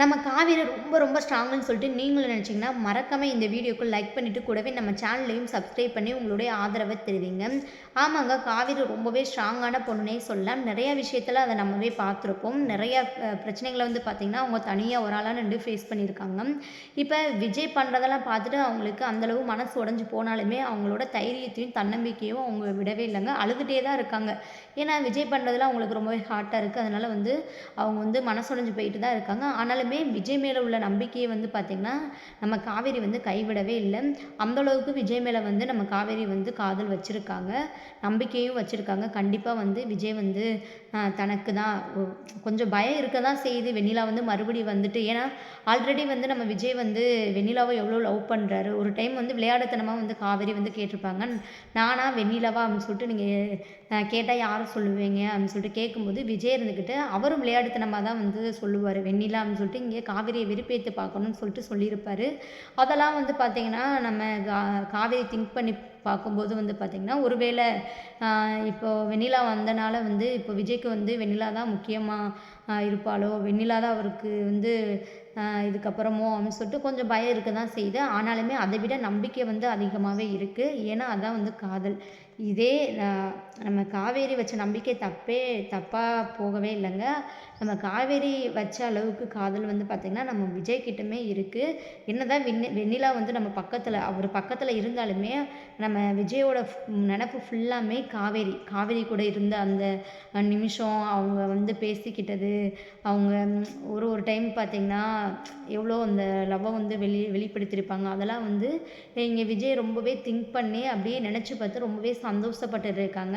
நம்ம காவேரி ரொம்ப ரொம்ப ஸ்ட்ராங்குன்னு சொல்லிட்டு நீங்களும் நினச்சிங்கன்னா மறக்காமல் இந்த வீடியோக்கு லைக் பண்ணிவிட்டு கூடவே நம்ம சேனல்லையும் சப்ஸ்கிரைப் பண்ணி உங்களுடைய ஆதரவை தெரிவிங்க. ஆமாங்க காவேரி ரொம்பவே ஸ்ட்ராங்கான பொண்ணுனே சொல்லலாம். நிறையா விஷயத்தில் அதை நம்மவே பார்த்துருப்போம். நிறையா பிரச்சனைகளை வந்து பார்த்திங்கன்னா அவங்க தனியாக ஒரு ஆளாக நின்று ஃபேஸ் பண்ணியிருக்காங்க. இப்போ விஜய் பண்ணுறதெல்லாம் பார்த்துட்டு அவங்களுக்கு அந்தளவு மனசு உடஞ்சி போனாலுமே அவங்களோட தைரியத்தையும் தன்னம்பிக்கையும் அவங்க விடவே இல்லைங்க. அழுதுகிட்டே தான் இருக்காங்க. ஏன்னா விஜய் பண்ணுறதுல அவங்களுக்கு ரொம்பவே ஹார்ட்டாக இருக்குது அதனால் வந்து அவங்க வந்து மனசு உடஞ்சி போயிட்டு தான் இருக்காங்க. ஆனாலும் இருந்தாலுமே விஜய் மேலே உள்ள நம்பிக்கையை வந்து பார்த்திங்கன்னா நம்ம காவேரி வந்து கைவிடவே இல்லை. அந்தளவுக்கு விஜய் மேலே வந்து நம்ம காவேரி வந்து காதல் வச்சுருக்காங்க. நம்பிக்கையும் வச்சுருக்காங்க. கண்டிப்பாக வந்து விஜய் வந்து தனக்கு தான் கொஞ்சம் பயம் இருக்க தான் செய்யுது. வெண்ணிலா வந்து மறுபடியும் வந்துட்டு ஏன்னா ஆல்ரெடி வந்து நம்ம விஜய் வந்து வெண்ணிலாவை எவ்வளோ லவ் பண்ணுறாரு ஒரு டைம் வந்து விளையாடுத்தனமாக வந்து காவேரி வந்து கேட்டிருப்பாங்க. நானா வெண்ணிலாவா? அப்படின்னு சொல்லிட்டு நீங்கள் கேட்டால் யாரை சொல்லுவீங்க? அப்படின்னு சொல்லிட்டு கேட்கும்போது விஜய் இருந்துக்கிட்டு அவரும் விளையாடுத்தனமாக தான் வந்து சொல்லுவார். வெண்ணிலா அப்படின்னு சொல்லிட்டு இங்கே காவிரியை வெறுப்பேற்று பார்க்கணும்னு சொல்லிட்டு சொல்லியிருப்பார். அதெல்லாம் வந்து பார்த்திங்கன்னா நம்ம கா திங்க் பண்ணி பார்க்கும்போது வந்து பார்த்திங்கன்னா ஒருவேளை இப்போ வெண்ணிலா வந்தனால வந்து இப்போ விஜய்க்கு வந்து வெண்ணிலா தான் முக்கியமாக இருப்பாளோ? வெண்ணிலா தான் அவருக்கு வந்து இதுக்கப்புறமோ? அப்படின்னு சொல்லிட்டு கொஞ்சம் பயம் இருக்க தான் செய்யுது. ஆனாலுமே அதை விட நம்பிக்கை வந்து அதிகமாகவே இருக்குது ஏன்னா அதான் வந்து காதல். இதே நம்ம காவேரி வச்ச நம்பிக்கை தப்பே தப்பாக போகவே இல்லைங்க. நம்ம காவேரி வச்ச அளவுக்கு காதல் வந்து பார்த்திங்கன்னா நம்ம விஜய் கிட்டமே இருக்குது என்ன தான் வெண்ணி வெண்ணிலா வந்து நம்ம பக்கத்தில் அவர் பக்கத்தில் இருந்தாலுமே நம்ம விஜயோட நினப்பு ஃபுல்லாமே காவேரி. காவேரி கூட இருந்த அந்த நிமிஷம் அவங்க வந்து பேசிக்கிட்டது அவங்க ஒரு ஒரு டைம் பார்த்திங்கன்னா எவ்வளோ அந்த லவ்வை வந்து வெளி வெளிப்படுத்தியிருப்பாங்க. அதெல்லாம் வந்து இங்கே விஜய் ரொம்பவே திங்க் பண்ணி அப்படியே நினச்சி பார்த்து ரொம்பவே சந்தோஷப்பட்டு இருக்காங்க.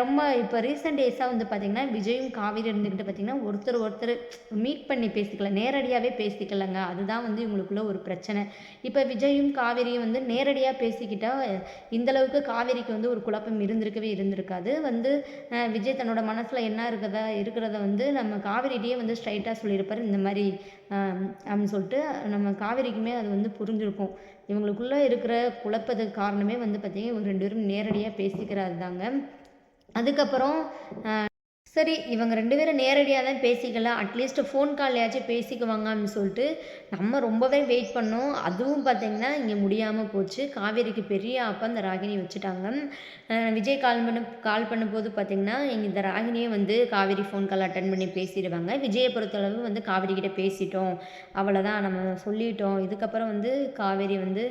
ரொம்ப இப்போ ரீசெண்ட் டேஸாக வந்து பார்த்திங்கன்னா விஜயும் காவேரி இருந்துக்கிட்டு பார்த்திங்கன்னா ஒருத்தர் ஒருத்தர் மீட் பண்ணி பேசிக்கல நேரடியாகவே பேசிக்கலங்க. அதுதான் வந்து இவங்களுக்குள்ள ஒரு பிரச்சனை. இப்போ விஜயும் காவிரியும் வந்து நேரடியாக பேசிக்கிட்டால் இந்தளவுக்கு காவேரிக்கு வந்து ஒரு குழப்பம் இருந்திருக்கவே இருந்திருக்காது. வந்து விஜய் தன்னோட மனசில் என்ன இருக்கிறதா இருக்கிறத வந்து நம்ம காவேரிகிட்டே வந்து ஸ்ட்ரைட்டாக சொல்லியிருப்பார். இந்த மாதிரி அப்படின்னு சொல்லிட்டு நம்ம காவேரிக்குமே அது வந்து புரிஞ்சிருக்கும். இவங்களுக்குள்ளே இருக்கிற குழப்பத்துக்கு காரணமே வந்து பார்த்திங்கன்னா இவங்க ரெண்டு பேரும் நேரடியாக பேசிக்கிறாரு தாங்க. அதுக்கப்புறம் சரி இவங்க ரெண்டு பேரும் நேரடியாக தான் பேசிக்கலாம் அட்லீஸ்ட் ஃபோன் கால்லையாச்சும் பேசிக்குவாங்க அப்படின்னு சொல்லிட்டு நம்ம ரொம்பவே வெயிட் பண்ணோம். அதுவும் பார்த்திங்கன்னா இங்கே முடியாமல் போச்சு. காவேரிக்கு பெரிய அப்போ அந்த ராகினி வச்சுட்டாங்க. விஜய் கால் பண்ண கால் பண்ணும்போது பார்த்திங்கன்னா இங்கே இந்த ராகினியே வந்து காவேரி ஃபோன் கால் அட்டன் பண்ணி பேசிடுவாங்க. விஜயை பொறுத்தளவு வந்து காவேரி கிட்டே பேசிட்டோம். அவ்வளோதான் நம்ம சொல்லிட்டோம். இதுக்கப்புறம் வந்து காவேரி வந்து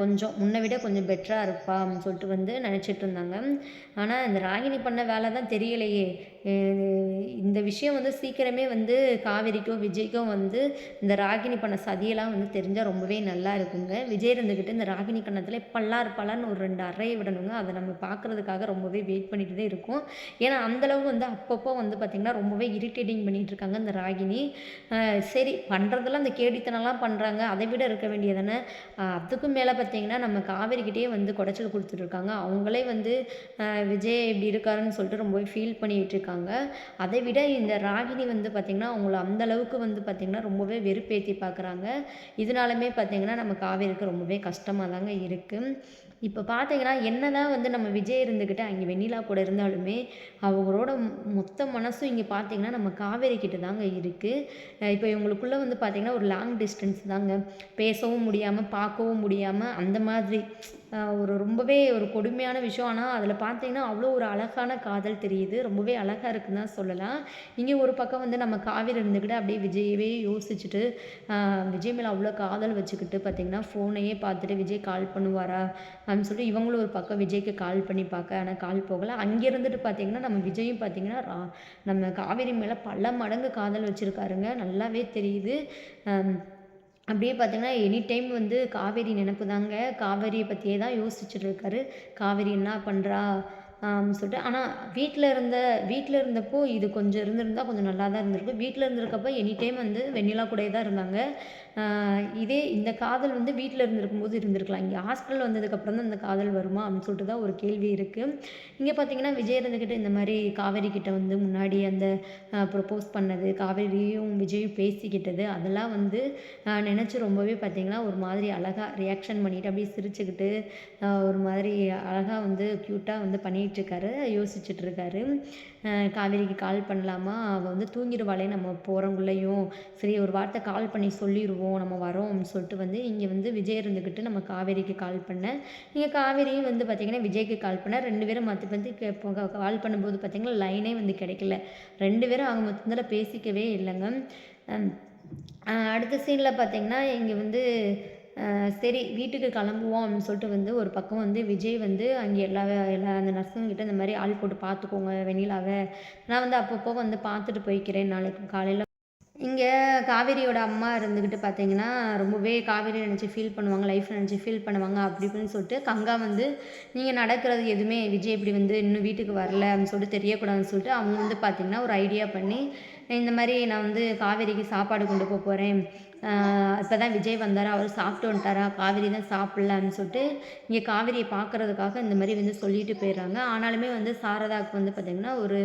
கொஞ்சம் முன்னை விட கொஞ்சம் பெட்டராக இருப்பா அப்படின்னு சொல்லிட்டு வந்து நினச்சிட்டு இருந்தாங்க. ஆனால் இந்த ராகினி பண்ண வேலை தான் தெரியலையே. இந்த விஷயம் வந்து சீக்கிரமே வந்து காவேரிக்கும் விஜய்க்கும் வந்து இந்த ராகினி பண்ண சதியெல்லாம் வந்து தெரிஞ்சால் ரொம்பவே நல்லா இருக்குங்க. விஜய் இருந்துக்கிட்டு இந்த ராகினி கண்ணத்தில் பல்லார் பலன்னு ஒரு ரெண்டு அறையை விடணுங்க. அதை நம்ம பார்க்குறதுக்காக ரொம்பவே வெயிட் பண்ணிட்டு தான் இருக்கும். ஏன்னா அந்தளவு வந்து அப்பப்போ வந்து பார்த்திங்கன்னா ரொம்பவே இரிட்டேட்டிங் பண்ணிகிட்டு இருக்காங்க இந்த ராகினி சரி பண்ணுறதெல்லாம் அந்த கேடித்தனம்லாம் பண்ணுறாங்க அதை விட இருக்க வேண்டியதானே? அதுக்கும் மேலே பார்த்திங்கன்னா நம்ம காவேரிக்கிட்டே வந்து குடைச்சல் கொடுத்துட்ருக்காங்க அவங்களே வந்து விஜய் இப்படி இருக்காருன்னு சொல்லிட்டு ரொம்பவே ஃபீல் பண்ணிகிட்டு இருக்காங்க. இருக்காங்க அதை விட இந்த ராகினி வந்து பார்த்திங்கன்னா அவங்கள அந்தளவுக்கு வந்து பார்த்திங்கன்னா ரொம்பவே வெறுப்பேற்றி பார்க்குறாங்க இதனாலுமே பார்த்திங்கன்னா நம்ம காவேரிக்கு ரொம்பவே கஷ்டமாக தாங்க இருக்குது இப்போ பார்த்தீங்கன்னா என்ன தான் வந்து நம்ம விஜய் இருந்துக்கிட்டு அங்கே வெண்ணிலா கூட இருந்தாலுமே அவங்களோட மொத்த மனசும் இங்கே பார்த்தீங்கன்னா நம்ம காவேரி கிட்ட தாங்க இருக்குது இப்போ இவங்களுக்குள்ளே வந்து பார்த்திங்கன்னா ஒரு லாங் டிஸ்டன்ஸ் தாங்க. பேசவும் முடியாமல் பார்க்கவும் முடியாமல் அந்த மாதிரி ஒரு ரொம்பவே ஒரு கொடுமையான விஷயம். ஆனால் அதில் பார்த்தீங்கன்னா அவ்வளோ ஒரு அழகான காதல் தெரியுது. ரொம்பவே அழகாக இருக்குன்னு தான் சொல்லலாம். இங்கே ஒரு பக்கம் வந்து நம்ம காவிரி இருந்துக்கிட்டு அப்படியே விஜயவே யோசிச்சுட்டு விஜய் மேலே அவ்வளோ காதல் வச்சுக்கிட்டு பார்த்திங்கன்னா ஃபோனையே பார்த்துட்டு விஜய் கால் பண்ணுவாரா அப்படின்னு சொல்லிட்டு இவங்களும் ஒரு பக்கம் விஜய்க்கு கால் பண்ணி பார்க்க ஆனால் கால் போகலை. அங்கே இருந்துட்டு பார்த்திங்கன்னா நம்ம விஜயும் பார்த்திங்கன்னா நம்ம காவேரி மேலே பல மடங்கு காதல் வச்சுருக்காருங்க. நல்லாவே தெரியுது. அப்படியே பார்த்தீங்கன்னா எனி டைம் வந்து காவேரி நினப்பு தாங்க. காவேரியை பற்றியே தான் யோசிச்சுட்டு இருக்காரு காவேரி என்ன பண்ணுறா சொல்லிட்டு. ஆனால் வீட்டில் இருந்த வீட்டில் இருந்தப்போ இது கொஞ்சம் இருந்திருந்தால் கொஞ்சம் நல்லா தான் இருந்திருக்கு வீட்டில் இருந்திருக்கப்போ எனி டைம் வந்து வெண்ணிலா கூடயே தான் இருந்தாங்க. இதே இந்த காதல் வந்து வீட்டில் இருந்திருக்கும் போது இருந்திருக்கலாம். இங்கே ஹாஸ்டல் வந்ததுக்கப்புறம் தான் இந்த காதல் வருமா அப்படின்னு சொல்லிட்டு தான் ஒரு கேள்வி இருக்குது இங்கே பார்த்தீங்கன்னா விஜய் இருந்துக்கிட்டு இந்த மாதிரி காவேரி கிட்ட வந்து முன்னாடி அந்த ப்ரொப்போஸ் பண்ணது காவேரியும் விஜயும் பேசிக்கிட்டது அதெல்லாம் வந்து நினச்சி ரொம்பவே பார்த்தீங்கன்னா ஒரு மாதிரி அழகாக ரியாக்ஷன் பண்ணிட்டு அப்படியே சிரிச்சுக்கிட்டு ஒரு மாதிரி அழகாக வந்து க்யூட்டாக வந்து பண்ணிகிட்ருக்காரு யோசிச்சுட்ருக்காரு காவேரிக்கு கால் பண்ணலாமா? அவள் வந்து தூங்கிடுவாளே நம்ம போகிறவங்களையும் சரி ஒரு வார்த்தை கால் பண்ணி சொல்லிடுவோம் நம்ம வரோம் அப்படின்னு சொல்லிட்டு வந்து இங்கே வந்து விஜய் இருந்துக்கிட்டு நம்ம காவேரிக்கு கால் பண்ணேன் இங்கே காவேரியும் வந்து பார்த்திங்கன்னா விஜய்க்கு கால் பண்ணேன் ரெண்டு பேரும் மற்ற வந்து கால் பண்ணும்போது பார்த்திங்கன்னா லைனே வந்து கிடைக்கல. ரெண்டு பேரும் அவங்க மொத்தத்தில் பேசிக்கவே இல்லைங்க. அடுத்த சீனில் பார்த்திங்கன்னா இங்கே வந்து சரி வீட்டுக்கு கிளம்புவோம் அப்படின்னு சொல்லிட்டு வந்து ஒரு பக்கம் வந்து விஜய் வந்து அங்கே எல்லா எல்லா அந்த நர்ஸுங்கிட்ட இந்த மாதிரி ஆள் போட்டு பார்த்துக்கோங்க வெண்ணிலாவை. நான் வந்து அப்பப்போ வந்து பார்த்துட்டு போய்க்கிறேன் நாளைக்கு காலையில். இங்கே காவேரியோட அம்மா இருந்துக்கிட்டு பார்த்தீங்கன்னா ரொம்பவே காவேரி நினச்சி ஃபீல் பண்ணுவாங்க லைஃப் நினச்சி ஃபீல் பண்ணுவாங்க அப்படி இப்படின்னு சொல்லிட்டு கங்கா வந்து நீங்கள் நடக்கிறது எதுவுமே விஜய் இப்படி வந்து இன்னும் வீட்டுக்கு வரல அப்படின்னு சொல்லிட்டு தெரியக்கூடாதுன்னு சொல்லிட்டு அவங்க வந்து பார்த்திங்கன்னா ஒரு ஐடியா பண்ணி இந்த மாதிரி நான் வந்து காவேரிக்கு சாப்பாடு கொண்டு போக போகிறேன் இப்போ தான் விஜய் வந்தாரா அவர் சாப்பிட்டு வந்துட்டாரா காவேரி தான் சாப்பிட்லான்னு சொல்லிட்டு இங்கே காவேரியை பார்க்குறதுக்காக இந்த மாதிரி வந்து சொல்லிட்டு போயிடுறாங்க. ஆனாலுமே வந்து சாரதாவுக்கு வந்து பார்த்திங்கன்னா ஒரு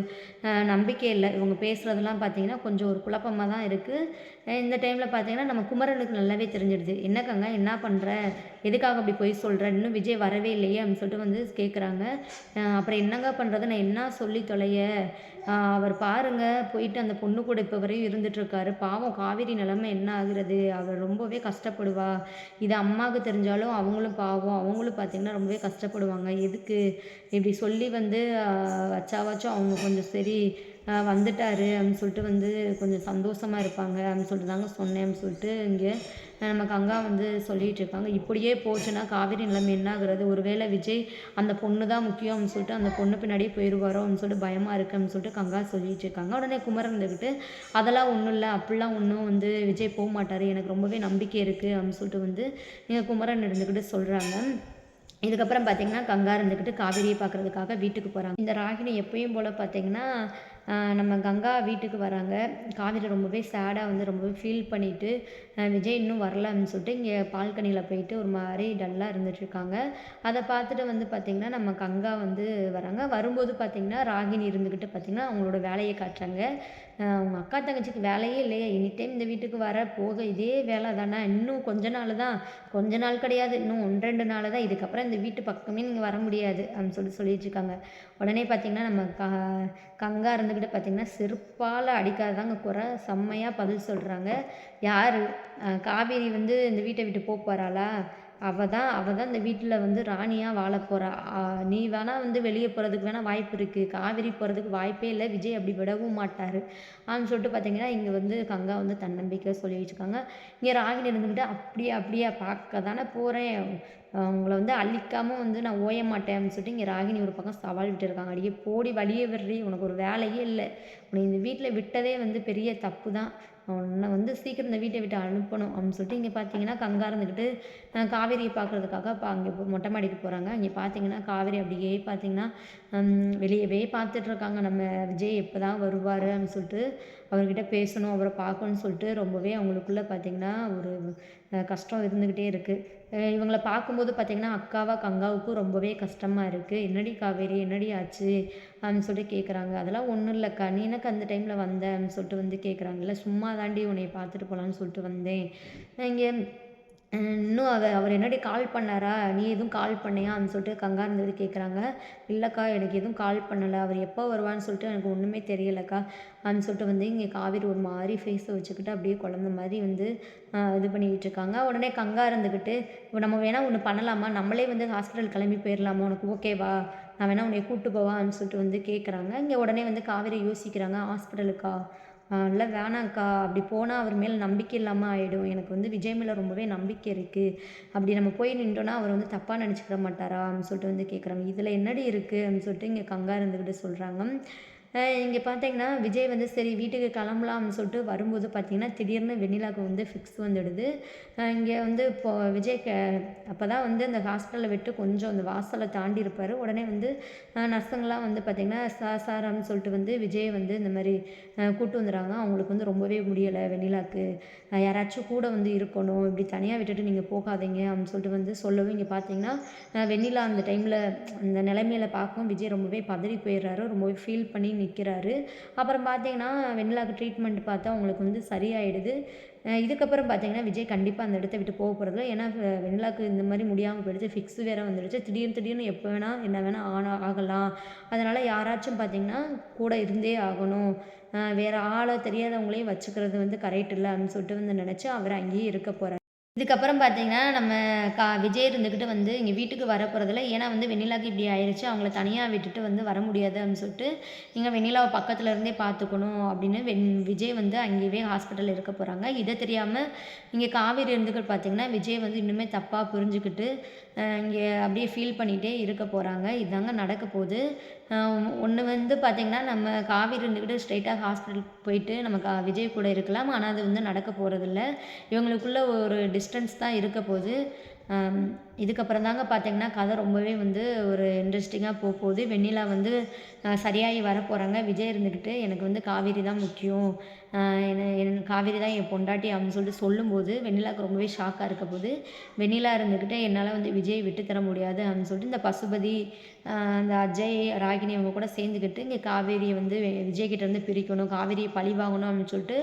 நம்பிக்கை இல்லை. இவங்க பேசுகிறதெல்லாம் பார்த்திங்கன்னா கொஞ்சம் ஒரு குழப்பமாக தான் இருக்குது இந்த டைமில் பார்த்திங்கன்னா நம்ம குமரனுக்கு நல்லாவே தெரிஞ்சிடுது. என்னக்கங்க என்ன பண்ணுற எதுக்காக அப்படி போய் சொல்கிற இன்னும் விஜய் வரவே இல்லையே அப்படின்னு சொல்லிட்டு வந்து கேட்குறாங்க அப்புறம் என்னங்க பண்ணுறது நான் என்ன சொல்லி தொலைய? அவர் பாருங்கள் போயிட்டு அந்த பொண்ணு கூட இப்போ வரையும் இருந்துகிட்ருக்காரு பாவம் காவேரி நிலமை என்ன ஆகுறது? அவர் ரொம்பவே கஷ்டப்படுவா. இது அம்மாவுக்கு தெரிஞ்சாலும் அவங்களும் பாவம். அவங்களும் பார்த்திங்கன்னா ரொம்பவே கஷ்டப்படுவாங்க. எதுக்கு? இப்படி சொல்லி வந்து வச்சாவாச்சும் அவங்க கொஞ்சம் சரி வந்துட்டாரு அப்படின்னு சொல்லிட்டு வந்து கொஞ்சம் சந்தோஷமாக இருப்பாங்க அப்படின்னு சொல்லிட்டு தாங்க சொன்னேன் அப்படின்னு சொல்லிட்டு இங்கே நம்ம கங்கா வந்து சொல்லிகிட்டு இருக்காங்க இப்படியே போச்சுன்னா காவேரி நிலைமை என்ன ஆகுறது ஒருவேளை விஜய் அந்த பொண்ணு தான் முக்கியம் அப்படின்னு சொல்லிட்டு அந்த பொண்ணு பின்னாடியே போயிடுவாரோ அப்படின்னு சொல்லிட்டு பயமாக இருக்கு அப்படின்னு சொல்லிட்டு கங்கா சொல்லிகிட்டு இருக்காங்க உடனே குமரன் இருந்துக்கிட்டு அதெல்லாம் ஒன்றும் இல்லை அப்படிலாம் ஒன்றும் வந்து விஜய் போக மாட்டார். எனக்கு ரொம்பவே நம்பிக்கை இருக்குது அப்படின்னு சொல்லிட்டு வந்து எங்கள் குமரன் இருந்துக்கிட்டு சொல்கிறாங்க இதுக்கப்புறம் பார்த்திங்கன்னா கங்கா இருந்துக்கிட்டு காவேரியை பார்க்குறதுக்காக வீட்டுக்கு போகிறாங்க இந்த ராகினி எப்பயும் போல் பார்த்தீங்கன்னா நம்ம கங்கா வீட்டுக்கு வராங்க. காவேரி ரொம்பவே சேடாக வந்து ரொம்பவே ஃபீல் பண்ணிவிட்டு விஜய் இன்னும் வரல அப்படின்னு சொல்லிட்டு இங்கே பால்கனியில் போயிட்டு ஒரு மாதிரி டல்லாக இருந்துகிட்ருக்காங்க அதை பார்த்துட்டு வந்து பார்த்திங்கன்னா நம்ம கங்கா வந்து வராங்க. வரும்போது பார்த்திங்கன்னா ராகினி இருந்துக்கிட்டு பார்த்திங்கன்னா அவங்களோட வேலையை காட்டுறாங்க. உங்கள் அக்கா தங்கச்சிக்கு வேலையே இல்லையா. எனி டைம் இந்த வீட்டுக்கு வர போக இதே வேலை தானே. இன்னும் கொஞ்ச நாள் தான். கொஞ்ச நாள் கிடையாது. இன்னும் ஒன்று ரெண்டு நாள் தான். இதுக்கப்புறம் இந்த வீட்டு பக்கமே நீங்கள் வர முடியாது. அப்படின்னு சொல்லி சொல்லிட்டுருக்காங்க உடனே பார்த்திங்கன்னா நம்ம க கங்கா இருந்துக்கிட்டு பார்த்திங்கன்னா செருப்பால் அடிக்காதாங்க குறை. செம்மையாக பதில் சொல்கிறாங்க யார்? காவேரி வந்து இந்த வீட்டை விட்டு போக போகிறாளா அவள் தான் அவள் தான் இந்த வீட்டில் வந்து ராணியாக வாழ போகிறா நீ வேணால் வந்து வெளியே போகிறதுக்கு வேணால் வாய்ப்பு இருக்குது காவேரி போகிறதுக்கு வாய்ப்பே இல்லை. விஜய் அப்படி விடவும் மாட்டார். அப்படின்னு சொல்லிட்டு பார்த்தீங்கன்னா இங்கே வந்து கங்கா வந்து தன்னம்பிக்கை சொல்லி வச்சுருக்காங்க இங்கே ராகினி இருந்துக்கிட்டு அப்படியே அப்படியே பார்க்க தானே போகிறேன் உங்களை வந்து அழிக்காமல் வந்து நான் ஓய மாட்டேன். அப்படின்னு சொல்லிட்டு இங்கே ராகினி ஒரு பக்கம் சவால் விட்டுருக்காங்க அடியே போடி வழியே விடுறி. உனக்கு ஒரு வேலையே இல்லை. உன்னை இந்த வீட்டில் விட்டதே வந்து பெரிய தப்பு தான். உன்னை வந்து சீக்கிரம் இந்த வீட்டை விட்டு அனுப்பணும் அப்படின்னு சொல்லிட்டு இங்கே பார்த்தீங்கன்னா கங்கா இருந்துக்கிட்டு காவேரியை பார்க்குறதுக்காக இப்போ அங்கே மொட்டை மாடிக்கு போகிறாங்க இங்கே பார்த்தீங்கன்னா காவேரி அப்படியே பார்த்தீங்கன்னா வெளியவே பார்த்துட்ருக்காங்க நம்ம விஜய் எப்போ தான் வருவார் அப்படின்னு சொல்லிட்டு அவர்கிட்ட பேசணும் அவரை பார்க்கணும்னு சொல்லிட்டு ரொம்பவே அவங்களுக்குள்ளே பார்த்திங்கன்னா ஒரு கஷ்டம் இருந்துக்கிட்டே இருக்குது இவங்கள பார்க்கும்போது பார்த்திங்கன்னா அக்காவா கங்காவுக்கும் ரொம்பவே கஷ்டமாக இருக்குது என்னடி காவேரி என்னடி ஆச்சு? அப்படின்னு சொல்லிட்டு கேட்குறாங்க அதெல்லாம் ஒன்றும் இல்லைக்கா. நீ எனக்கு அந்த டைமில் வந்தேன் அப்படின்னு சொல்லிட்டு வந்து கேட்குறாங்கல்ல சும்மா தாண்டி உன்னை பார்த்துட்டு போகலான்னு சொல்லிட்டு வந்தேன். இங்கே இன்னும் அவர் அவர் என்னடி கால் பண்ணாரா? நீ எதுவும் கால் பண்ணியான்னு அப்படின்னு சொல்லிட்டு கங்கா இருந்தது கேட்குறாங்க இல்லைக்கா எனக்கு எதுவும் கால் பண்ணலை. அவர் எப்போ வருவான்னு சொல்லிட்டு எனக்கு ஒன்றுமே தெரியலக்கா. அப்படின்னு சொல்லிட்டு வந்து இங்கே காவேரி ஒரு மாதிரி ஃபேஸை வச்சுக்கிட்டு அப்படியே குழந்த மாதிரி வந்து இது பண்ணிக்கிட்டு இருக்காங்க. உடனே கங்கா இருந்துக்கிட்டு இப்போ நம்ம வேணால் ஒன்று பண்ணலாமா? நம்மளே வந்து ஹாஸ்பிட்டல் கிளம்பி போயிடலாமா உனக்கு ஓகேவா நான் வேணால் உன்னை கூப்பிட்டு போவான்னு சொல்லிட்டு வந்து கேட்குறாங்க இங்கே உடனே வந்து காவேரி யோசிக்கிறாங்க ஹாஸ்பிட்டலுக்கா இல்லை வேணாக்கா அப்படி போனால் அவர் மேலே நம்பிக்கை இல்லாமல் ஆகிடும் எனக்கு வந்து விஜய் மேலே ரொம்பவே நம்பிக்கை இருக்குது அப்படி நம்ம போய் நின்றோன்னா அவர் வந்து தப்பாக நினச்சிக்கிற மாட்டாரா? அப்படின்னு சொல்லிட்டு வந்து கேட்குறாங்க இதில் என்னடி இருக்குது அப்படின்னு சொல்லிட்டு இங்கே கங்கா இருந்துக்கிட்டு சொல்கிறாங்க இங்கே பார்த்தீங்கன்னா விஜய் வந்து சரி வீட்டுக்கு கிளம்பலாம்னு சொல்லிட்டு வரும்போது பார்த்தீங்கன்னா திடீர்னு வெண்ணிலாவுக்கு வந்து ஃபிக்ஸ் வந்துடுது. இங்கே வந்து இப்போ விஜய் க அப்போ தான் வந்து அந்த ஹாஸ்பிட்டலில் விட்டு கொஞ்சம் அந்த வாசலை தாண்டி இருப்பார். உடனே வந்து நர்ஸுங்கெலாம் வந்து பார்த்திங்கன்னா சார் சாராம்னு சொல்லிட்டு வந்து விஜய் வந்து இந்த மாதிரி கூப்பிட்டு வந்துடுறாங்க. அவங்களுக்கு வந்து ரொம்பவே முடியலை வெண்ணிலாக்கு. யாராச்சும் கூட வந்து இருக்கணும். இப்படி தனியாக விட்டுட்டு நீங்கள் போகாதீங்க அப்படின்னு சொல்லிட்டு வந்து சொல்லவும் இங்கே பார்த்தீங்கன்னா வெண்ணிலா அந்த டைமில் அந்த நிலைமையில பார்க்கவும் விஜய் ரொம்பவே பதறி போயிடுறாரு. ரொம்பவே ஃபீல் பண்ணி நிற்கிறாரு. அப்புறம் பார்த்தீங்கன்னா வெண்ணிலாவுக்கு ட்ரீட்மெண்ட் பார்த்தா அவங்களுக்கு வந்து சரியாயிடுது. இதுக்கப்புறம் பார்த்தீங்கன்னா விஜய் கண்டிப்பாக அந்த இடத்த விட்டு போக போகிறதில்ல ஏன்னா வெ- வெண்ணிலாவுக்கு இந்த மாதிரி முடியாமல் போயிடுச்சு. ஃபிக்ஸ் வேறு வந்துடுச்சு திடீர்னு திடீர்னு எப்போ வேணால் என்ன வேணால் ஆனா ஆகலாம். அதனால் யாராச்சும் பார்த்தீங்கன்னா கூட இருந்தே ஆகணும். வேறு ஆளை தெரியாதவங்களையும் வச்சுக்கிறது வந்து கரெக்ட் இல்லை அப்படின்னு சொல்லிட்டு வந்து நினச்சி அவர் அங்கேயே இருக்க போகிறார் இதுக்கப்புறம் பார்த்தீங்கன்னா நம்ம கா விஜய் இருந்துக்கிட்டு வந்து இங்கே வீட்டுக்கு வர போகிறதில்ல ஏன்னா வந்து வெண்ணிலாக்கு இப்படி ஆயிடுச்சு அவங்கள தனியாக விட்டுட்டு வந்து வர முடியாது அப்படின்னு சொல்லிட்டு நீங்கள் வெண்ணிலாவை பக்கத்துல இருந்தே பார்த்துக்கணும் அப்படின்னு வெண் விஜய் வந்து அங்கேயே ஹாஸ்பிட்டலில் இருக்க போகிறாங்க இதை தெரியாமல் இங்கே காவேரி இருந்துக்கிட்டு பார்த்தீங்கன்னா விஜய் வந்து இன்னுமே தப்பாக புரிஞ்சுக்கிட்டு இங்கே அப்படியே ஃபீல் பண்ணிகிட்டே இருக்க போகிறாங்க இதாங்க நடக்க போகுது. ஒன்று வந்து பார்த்திங்கன்னா நம்ம காவேரி இருந்துக்கிட்டு ஸ்ட்ரைட்டாக ஹாஸ்பிட்டல் போயிட்டு நம்ம கா விஜய் கூட இருக்கலாம். ஆனால் அது வந்து நடக்க போகிறதில்ல இவங்களுக்குள்ள ஒரு டிஸ்டன்ஸ் தான் இருக்க போகுது. இதுக்கப்புறம் தாங்க பார்த்தீங்கன்னா கதை ரொம்பவே வந்து ஒரு இன்ட்ரெஸ்டிங்காக போக போகுது வெண்ணிலா வந்து சரியாகி வர போகிறாங்க விஜய் இருந்துக்கிட்டு எனக்கு வந்து காவேரி தான் முக்கியம். என்ன காவேரி தான் என் பொண்டாட்டி அப்படின்னு சொல்லிட்டு சொல்லும்போது வெண்ணிலாவுக்கு ரொம்பவே ஷாக்காக இருக்க போது வெண்ணிலா இருந்துக்கிட்டு என்னால் வந்து விஜய் விட்டு தர முடியாது அப்படின்னு சொல்லிட்டு இந்த பசுபதி அந்த அஜய் ராகினி அவங்க கூட சேர்ந்துக்கிட்டு இங்கே காவேரியை வந்து விஜய்கிட்ட இருந்து பிரிக்கணும் காவேரியை பழி வாங்கணும் அப்படின்னு சொல்லிட்டு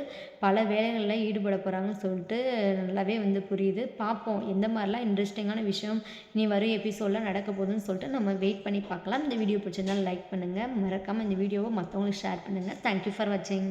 பல வேலைகளில் ஈடுபட போகிறாங்கன்னு சொல்லிட்டு நல்லாவே வந்து புரியுது. பார்ப்போம். எந்த மாதிரிலாம் இன்ட்ரெஸ்டிங்கான விஷயம் இனி வரும் எபிசோடில் நடக்க போகுதுன்னு சொல்லிட்டு நம்ம வெயிட் பண்ணி பார்க்கலாம். இந்த வீடியோ பிடிச்சிருந்தாலும் லைக் பண்ணுங்கள் மறக்காமல் இந்த வீடியோவை மற்றவங்களுக்கு ஷேர் பண்ணுங்கள் தேங்க்யூ ஃபார் வாட்சிங்